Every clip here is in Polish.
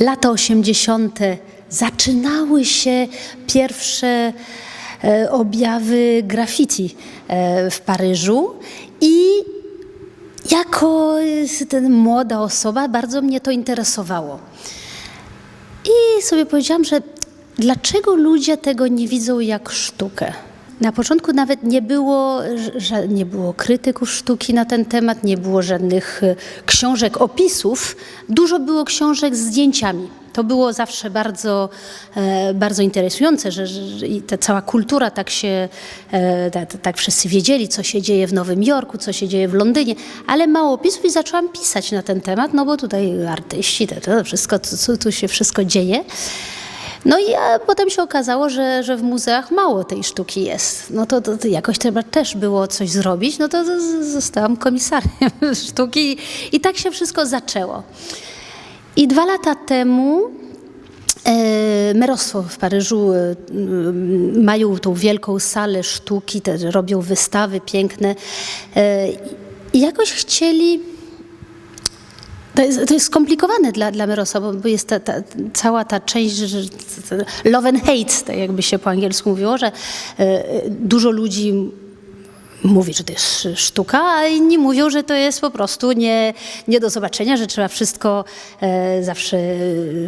lata 80. zaczynały się pierwsze e, objawy graffiti e, w Paryżu i jako e, ten młoda osoba bardzo mnie to interesowało. I sobie powiedziałam, że dlaczego ludzie tego nie widzą jak sztukę? Na początku nawet nie było, nie było krytyków sztuki na ten temat, nie było żadnych e, książek, opisów. Dużo było książek z zdjęciami. To było zawsze bardzo, e, bardzo interesujące, że, że ta cała kultura tak się, e, tak, wszyscy wiedzieli, co się dzieje w Nowym Jorku, co się dzieje w Londynie, ale mało opisów i zaczęłam pisać na ten temat, no bo tutaj artyści, to, to wszystko, co tu się wszystko dzieje. No i a potem się okazało, że, że w muzeach mało tej sztuki jest. No to, to, to jakoś trzeba też było coś zrobić, no to zostałam komisariem sztuki i, i tak się wszystko zaczęło. I dwa lata temu e, Merostwo w Paryżu e, mają tą wielką salę sztuki, robią wystawy piękne e, i jakoś chcieli to jest, to jest skomplikowane dla, dla Merosa, bo jest ta, ta, cała ta część, love and hate, tak jakby się po angielsku mówiło, że e, dużo ludzi mówi, że to jest sztuka, a inni mówią, że to jest po prostu nie, nie do zobaczenia, że trzeba wszystko e, zawsze,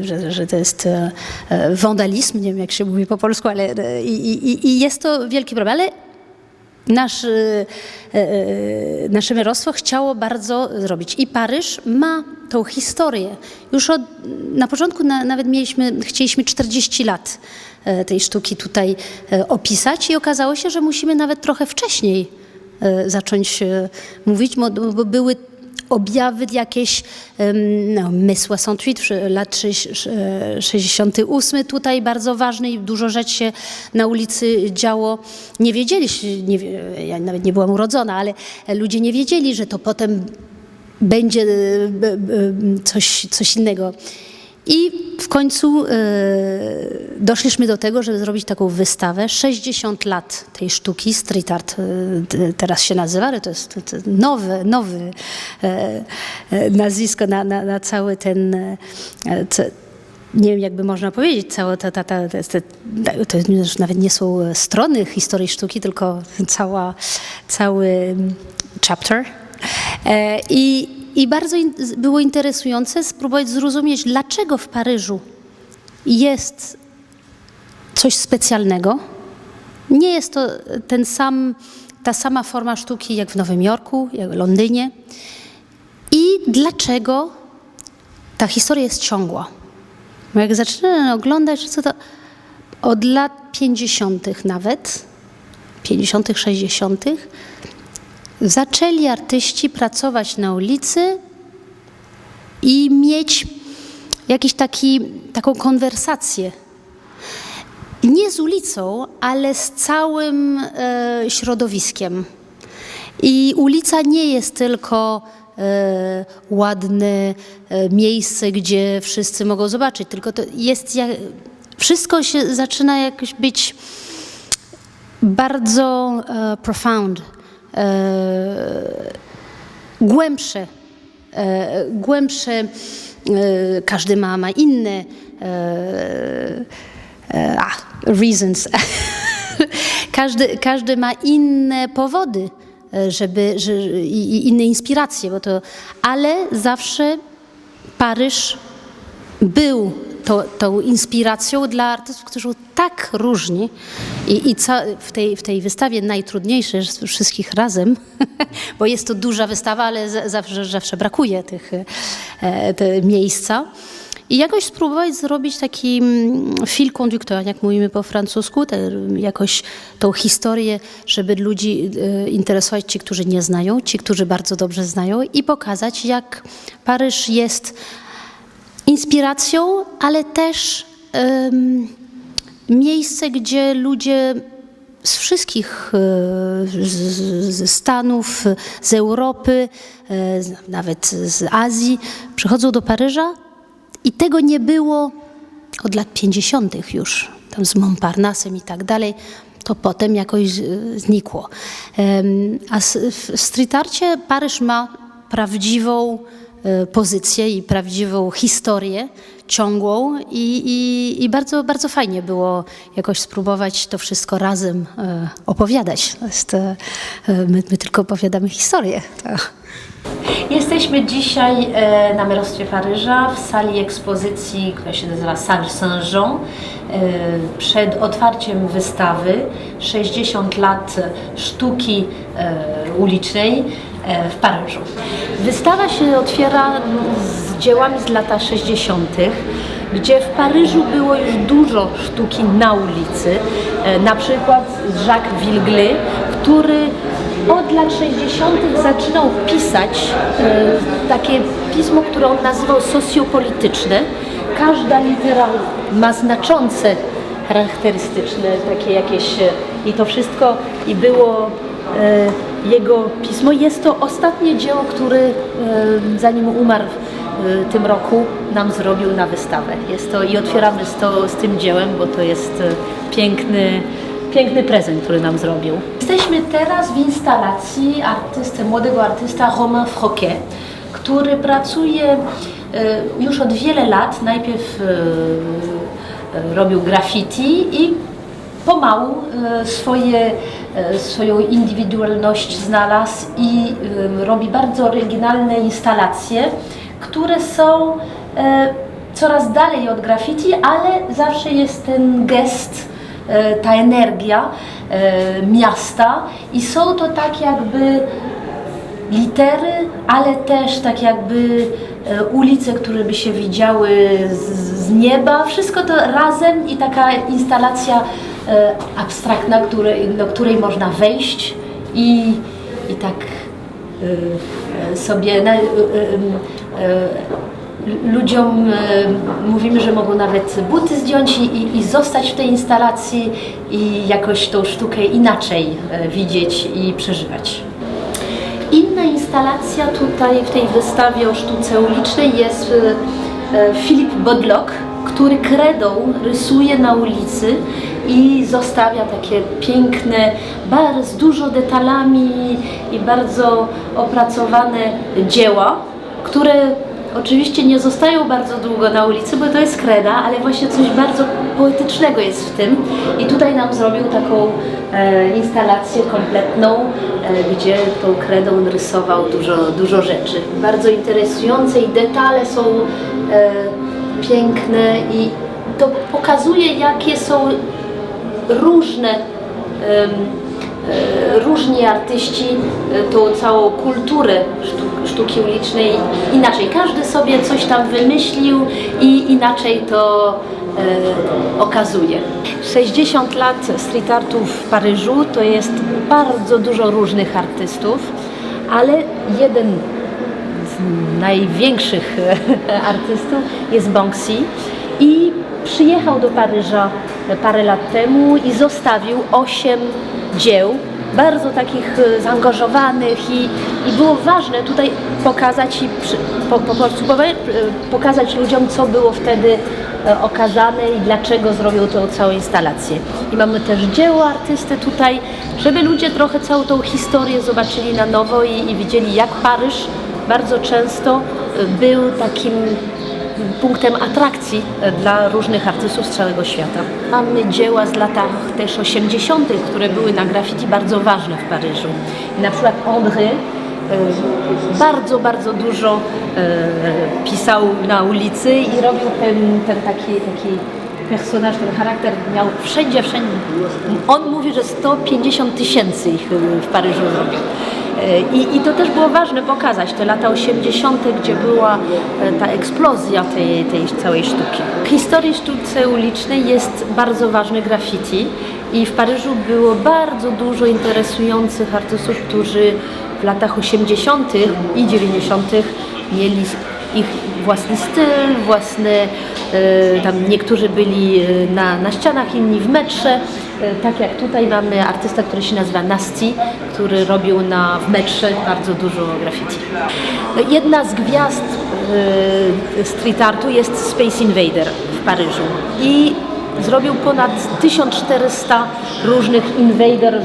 że, że to jest e, wandalizm, nie wiem jak się mówi po polsku, ale i, i, i jest to wielki problem. Ale Nasz, e, e, nasze merostwo chciało bardzo zrobić. I Paryż ma tą historię. Już od, na początku na, nawet mieliśmy, chcieliśmy 40 lat tej sztuki tutaj opisać i okazało się, że musimy nawet trochę wcześniej zacząć mówić, bo były objawy jakieś, no, My 68, przy- lat sześć- e, 68, tutaj bardzo ważny i dużo rzeczy się na ulicy działo. Nie wiedzieliśmy, nie, ja nawet nie byłam urodzona, ale ludzie nie wiedzieli, że to potem będzie e, coś, coś innego. I w końcu e, doszliśmy do tego, żeby zrobić taką wystawę. 60 lat tej sztuki, street art e, teraz się nazywa, ale to jest, nowy e, nazwisko na, na, na cały ten, e, ce- nie wiem jakby można powiedzieć, cała ta, ta, ta, to, już nawet nie są strony historii sztuki, tylko cała, cały chapter. E, I, i bardzo in, było interesujące spróbować zrozumieć, dlaczego w Paryżu jest coś specjalnego. Nie jest to ten sam, ta sama forma sztuki jak w Nowym Jorku, jak w Londynie. Dlaczego ta historia jest ciągła. Bo jak zaczynamy oglądać, co to od lat 50. nawet, 50., 60., zaczęli artyści pracować na ulicy i mieć jakiś taki, taką konwersację. Nie z ulicą, ale z całym e, środowiskiem. I ulica nie jest tylko ładne e, miejsce, gdzie wszyscy mogą zobaczyć, tylko to jest, jak, wszystko się zaczyna jakoś być bardzo e, profound, e, głębsze, e, głębsze, e, każdy ma, ma inne e, e, reasons. każdy, każdy ma inne powody, e, żeby, że, i, i inne inspiracje, bo to, ale zawsze Paryż był to, tą inspiracją dla artystów, którzy są tak różni i, i ca, w, tej, w tej wystawie najtrudniejsze z wszystkich razem, bo jest to duża wystawa, ale zawsze, zawsze brakuje tych e, te miejsca. I jakoś spróbować zrobić taki mm, fil conducteur, jak mówimy po francusku, te, jakoś tą historię, żeby ludzi e, interesować, ci, którzy nie znają, ci, którzy bardzo dobrze znają i pokazać, jak Paryż jest inspiracją, ale też miejsce, gdzie ludzie z wszystkich e, ze Stanów, z Europy, e, nawet z Azji przychodzą do Paryża i tego nie było od lat 50. już, tam z Montparnassem i tak dalej. To potem jakoś znikło. A w street arcie Paryż ma prawdziwą e, pozycję i prawdziwą historię ciągłą i, i, i bardzo, bardzo fajnie było jakoś spróbować to wszystko razem e, opowiadać. Jest, e, my, my tylko opowiadamy historię. To. Jesteśmy dzisiaj e, na Merostwie Paryża w sali ekspozycji, która się nazywa Salle Saint-Jean. E, przed otwarciem wystawy 60 lat sztuki e, ulicznej e, w Paryżu. Wystawa się otwiera z dziełami z lat 60., gdzie w Paryżu było już dużo sztuki na ulicy. E, na przykład Jacques Villeglé, który od lat 60. zaczynał pisać e, takie pismo, które on nazywał socjopolityczne. Każda litera ma znaczące charakterystyczne, takie jakieś e, i to wszystko i było e, jego pismo. Jest to ostatnie dzieło, które e, zanim umarł tym roku nam zrobił na wystawę. Jest to i otwieramy z, to, z tym dziełem, bo to jest e, piękny, piękny prezent, który nam zrobił. Jesteśmy teraz w instalacji artysty, młodego artysta Romain Froquet, który pracuje e, już od wiele lat. Najpierw e, robił graffiti i pomału swoje, swoją indywidualność znalazł i robi bardzo oryginalne instalacje, które są e, coraz dalej od graffiti, ale zawsze jest ten gest, e, ta energia e, miasta i są to tak jakby litery, ale też tak jakby ulice, które by się widziały z, z nieba. Wszystko to razem i taka instalacja abstraktna, do której można wejść i, i tak sobie na, e, e, ludziom mówimy, że mogą nawet buty zdjąć i, i, zostać w tej instalacji i jakoś tą sztukę inaczej widzieć i przeżywać. Inna instalacja tutaj w tej wystawie o sztuce ulicznej jest Philip Bodlock, który kredą rysuje na ulicy i zostawia takie piękne, bardzo z dużo detalami i bardzo opracowane dzieła, które oczywiście nie zostają bardzo długo na ulicy, bo to jest kreda, ale właśnie coś bardzo poetycznego jest w tym. I tutaj nam zrobił taką e, instalację kompletną, e, gdzie tą kredą rysował dużo, dużo rzeczy. Bardzo interesujące i detale są e, piękne i to pokazuje, jakie są różne e, różni artyści e, tą całą kulturę sztu- sztuki ulicznej inaczej. Każdy sobie coś tam wymyślił i inaczej to e, okazuje. 60 lat street artu w Paryżu to jest bardzo dużo różnych artystów, ale jeden największych artystów jest Banksy i przyjechał do Paryża parę lat temu i zostawił osiem dzieł, bardzo takich e, zaangażowanych i, i było ważne tutaj pokazać i po, po e, pokazać ludziom, co było wtedy e, okazane i dlaczego zrobił tą całą instalację. I mamy też dzieło artysty tutaj, żeby ludzie trochę całą tą historię zobaczyli na nowo i, i widzieli, jak Paryż bardzo często e, był takim punktem atrakcji e, dla różnych artystów z całego świata. Mamy dzieła z latach też 80., które były na graffiti bardzo ważne w Paryżu. Na przykład André e, bardzo, bardzo dużo pisał na ulicy i robił ten, ten taki, taki personaż, ten charakter miał wszędzie, wszędzie. On mówi, że 150 tysięcy ich w Paryżu zrobił. I, I to też było ważne pokazać, te lata 80., gdzie była e, ta eksplozja tej, tej całej sztuki. W historii sztuce ulicznej jest bardzo ważne graffiti i w Paryżu było bardzo dużo interesujących artystów, którzy w latach 80. i 90. mieli ich własny styl, własne, e, tam niektórzy byli e, na, na ścianach, inni w metrze. E, Tak jak tutaj mamy artysta, który się nazywa Nasty, który robił na, w metrze bardzo dużo graffiti. No, Jedna z gwiazd e, street artu jest Space Invader w Paryżu i zrobił ponad 1400 różnych invader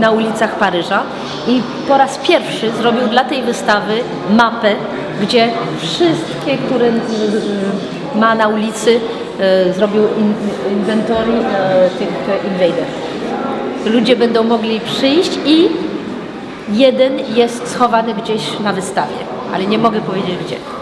na ulicach Paryża i po raz pierwszy zrobił dla tej wystawy mapę gdzie wszystkie, które y, ma na ulicy, zrobił in, inwentory y, tych invader. Ludzie będą mogli przyjść i jeden jest schowany gdzieś na wystawie, ale nie mogę powiedzieć gdzie.